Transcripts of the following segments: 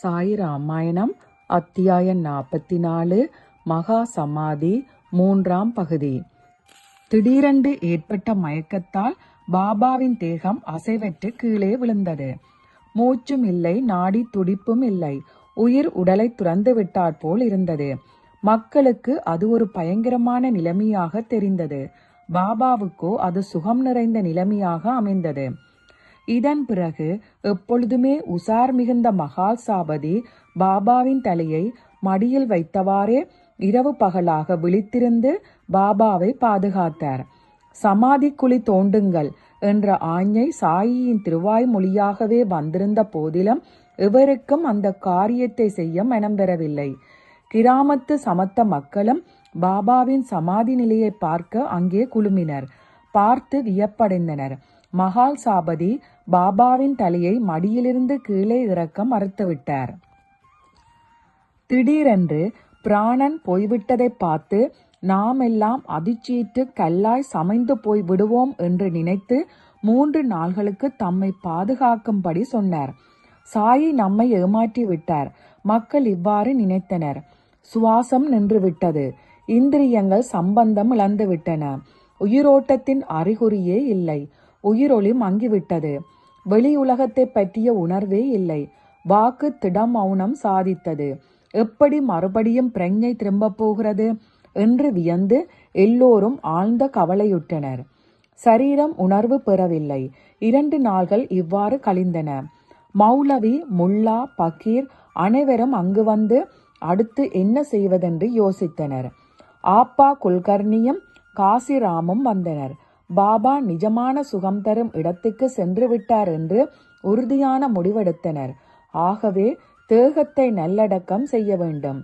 சாய் ராமாயணம் அத்தியாயம் நாற்பத்தி நாலு மகா சமாதி மூன்றாம் பகுதி. திடீரென்று ஏற்பட்ட மயக்கத்தால் பாபாவின் தேகம் அசைவற்று கீழே விழுந்தது. மூச்சும் இல்லை நாடி துடிப்பும் இல்லை. உயிர் உடலை துறந்து விட்டாற் போல் இருந்தது. மக்களுக்கு அது ஒரு பயங்கரமான நிலைமையாக தெரிந்தது. பாபாவுக்கோ அது சுகம் நிறைந்த நிலைமையாக அமைந்தது. இதன் பிறகு எப்பொழுதுமே உசார் மிகுந்த மகால் சாபதி பாபாவின் தலையை மடியில் வைத்தவாறே இரவு பகலாக விழித்திருந்து பாபாவை பாதுகாத்தார். சமாதி குழி தோண்டுங்கள் என்ற ஆஞ்ஞை சாயியின் திருவாய் மொழியாகவே வந்திருந்த போதிலும் எவருக்கும் அந்த காரியத்தை செய்ய மனம் பெறவில்லை. கிராமத்து சமத்த மக்களும் பாபாவின் சமாதி நிலையை பார்க்க அங்கே குழுமினர். பார்த்து வியப்படைந்தனர். மகால் சாபதி பாபாவின் தலையை மடியிலிருந்து கீழே இறக்க மறுத்துவிட்டார். திடீரென்று பிராணன் போய்விட்டதை பார்த்து நாம் எல்லாம் அதிர்ச்சியிட்டு கல்லாய் சமைந்து போய் விடுவோம் என்று நினைத்து மூன்று நாள்களுக்கு தம்மை பாதுகாக்கும்படி சொன்னார். சாயி நம்மை ஏமாற்றி விட்டார். மக்கள் இவ்வாறு நினைத்தனர். சுவாசம் நின்றுவிட்டது. இந்திரியங்கள் சம்பந்தம் இழந்துவிட்டன. உயிரோட்டத்தின் அறிகுறியே இல்லை. உயிரொளி மங்கிவிட்டது. வெளி உலகத்தை பற்றிய உணர்வே இல்லை. வாக்கு திடம் மௌனம் சாதித்தது. எப்படி மறுபடியும் பிரஞ்சை திரும்பப் போகிறது என்று வியந்து எல்லோரும் ஆழ்ந்த கவலையுற்றனர். சரீரம் உணர்வு பெறவில்லை. இரண்டு நாள்கள் இவ்வாறு கழிந்தன. மௌலவி முல்லா பக்கீர் அனைவரும் அங்கு வந்து அடுத்து என்ன செய்வதென்று யோசித்தனர். ஆப்பா குல்கர்ணியும் காசிராமும் வந்தனர். பாபா நிஜமான சுகம் தரும் இடத்துக்கு சென்று விட்டார் என்று உறுதியான முடிவெடுத்தனர். ஆகவே தேகத்தை நல்லடக்கம் செய்ய வேண்டும்.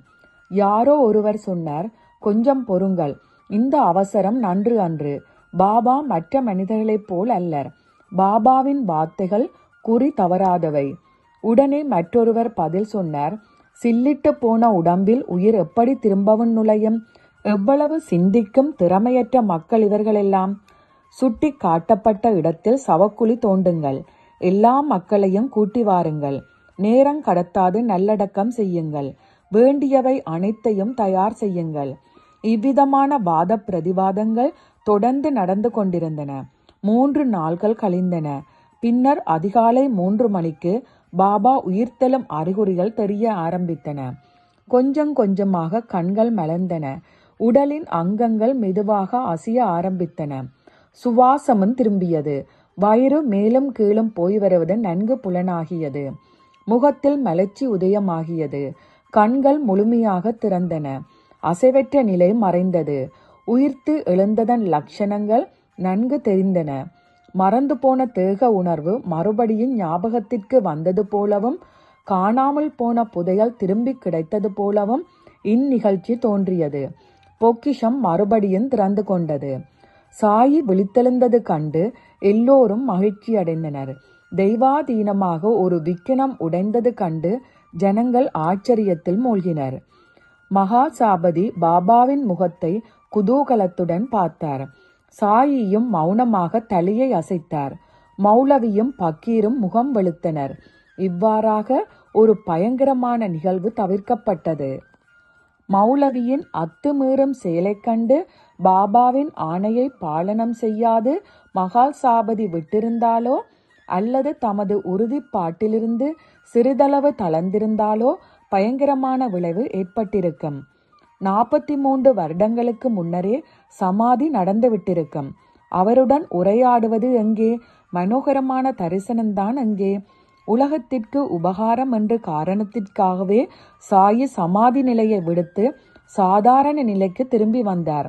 யாரோ ஒருவர் சொன்னார் கொஞ்சம் பொறுங்கள். இந்த அவசரம் நன்று அன்று. பாபா மற்ற மனிதர்களைப் போல் அல்லர். பாபாவின் வார்த்தைகள் குறி தவறாதவை உடனே மற்றொருவர் பதில் சொன்னார் சில்லிட்டு போன உடம்பில் உயிர் எப்படி திரும்பவும் நுழையும்? எவ்வளவு சிந்திக்கும் திறமையற்ற மக்கள் இவர்களெல்லாம். சுட்டி காட்டப்பட்ட இடத்தில் சவக்குழி தோண்டுங்கள். எல்லா மக்களையும் கூட்டி வாருங்கள். நேரம் கடத்தாது நல்லடக்கம் செய்யுங்கள். வேண்டியவை அனைத்தையும் தயார் செய்யுங்கள். இவ்விதமான வாத பிரதிவாதங்கள் தொடர்ந்து நடந்து கொண்டிருந்தன. மூன்று நாள்கள் கழிந்தன. பின்னர் அதிகாலை மூன்று மணிக்கு பாபா உயிர்த்தெழும் அறிகுறிகள் தெரிய ஆரம்பித்தன. கொஞ்சம் கொஞ்சமாக கண்கள் மலர்ந்தன. உடலின் அங்கங்கள் மெதுவாக அசிய ஆரம்பித்தன. சுவாசமும் திரும்பியது. வயிறு மேலும் கீழும் போய் வருவது நன்கு புலனாகியது. முகத்தில் மலர்ச்சி உதயமாகியது. கண்கள் முழுமையாக திறந்தன. அசைவற்ற நிலை மறைந்தது. உயிர்த்து எழுந்ததன் லட்சணங்கள் நன்கு தெரிந்தன. மறந்து போன தேக உணர்வு மறுபடியும் ஞாபகத்திற்கு வந்தது போலவும் காணாமல் போன புதையல் திரும்பி கிடைத்தது போலவும் இந்நிகழ்ச்சி தோன்றியது. பொக்கிஷம் மறுபடியும் திறந்து கொண்டது. சாயி விழித்தெழுந்தது கண்டு எல்லோரும் மகிழ்ச்சி அடைந்தனர். தெய்வாதீனமாக ஒரு விக்கினம் உடைந்தது கண்டு ஜனங்கள் ஆச்சரியத்தில் மூழ்கினர். மகா சாபதி பாபாவின் முகத்தை குதூகலத்துடன் பார்த்தார். சாயியும் மௌனமாக தலையை அசைத்தார். மௌலவியும் பக்கீரும் முகம் வெளுத்தனர். இவ்வாறாக ஒரு பயங்கரமான நிகழ்வு தவிர்க்கப்பட்டது. மௌலவியின் அத்துமீறும் செயலைக் கண்டு பாபாவின் ஆணையை பாலனம் செய்யாது மகால் சாபதி விட்டிருந்தாலோ? அல்லது தமது உறுதிப்பாட்டிலிருந்து சிறிதளவு தளர்ந்திருந்தாலோ? பயங்கரமான விளைவு ஏற்பட்டிருக்கும். நாற்பத்தி மூன்று வருடங்களுக்கு முன்னரே சமாதி நடந்துவிட்டிருக்கும். அவருடன் உரையாடுவது எங்கே? மனோகரமான தரிசனம்தான் எங்கே? உலகத்திற்கு உபகாரம் என்ற காரணத்திற்காகவே சாயி சமாதி நிலையை விடுத்து சாதாரண நிலைக்கு திரும்பி வந்தார்.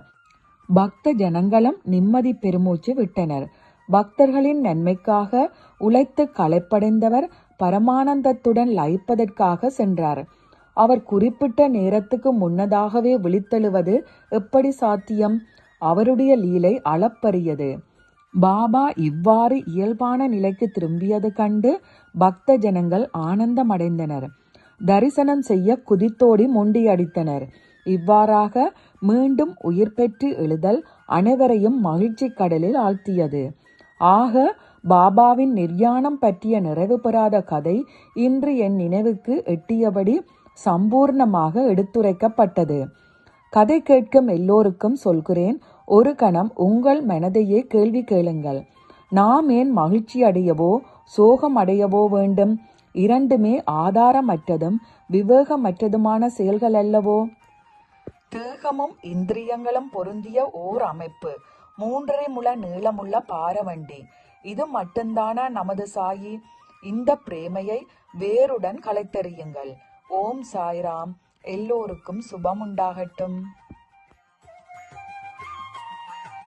பக்த ஜனங்களும் நிம்மதி பெருமூச்சு விட்டனர். பக்தர்களின் நன்மைக்காக உழைத்து களைப்படைந்தவர் பரமானந்தத்துடன் லயிப்பதற்காக சென்றார். அவர் குறிப்பிட்ட நேரத்துக்கு முன்னதாகவே விழித்தெழுவது எப்படி சாத்தியம்? அவருடைய லீலை அளப்பரியது. பாபா இவ்வாறு இயல்பான நிலைக்கு திரும்பியது கண்டு பக்த ஜனங்கள் ஆனந்தமடைந்தனர். தரிசனம் செய்ய குதித்தோடி முண்டியடித்தனர். இவ்வாறாக மீண்டும் உயிர் பெற்று எழுதல் அனைவரையும் மகிழ்ச்சி கடலில் ஆழ்த்தியது. ஆக பாபாவின் நிர்யாணம் பற்றிய நிறைவு பெறாத கதை இன்று என் நினைவுக்கு எட்டியபடி சம்பூர்ணமாக எடுத்துரைக்கப்பட்டது. கதை கேட்கும் எல்லோருக்கும் சொல்கிறேன் ஒரு கணம் உங்கள் மனதையே கேள்வி கேளுங்கள். நாம் ஏன் மகிழ்ச்சி அடையவோ சோகம் அடையவோ வேண்டும்? இரண்டுமே ஆதாரமற்றதும் விவேகமற்றதுமான செயல்கள் அல்லவோ தேகமும் இந்திரியங்களும் பொருந்திய ஓர் அமைப்பு. மூன்றரை முழ நீளமுள்ள பாரவண்டி. இது மட்டும்தானா நமது சாயி? இந்த பிரேமையை வேருடன் களைத்தெறியுங்கள். ஓம் சாய்ராம். எல்லோருக்கும் சுபம் உண்டாகட்டும்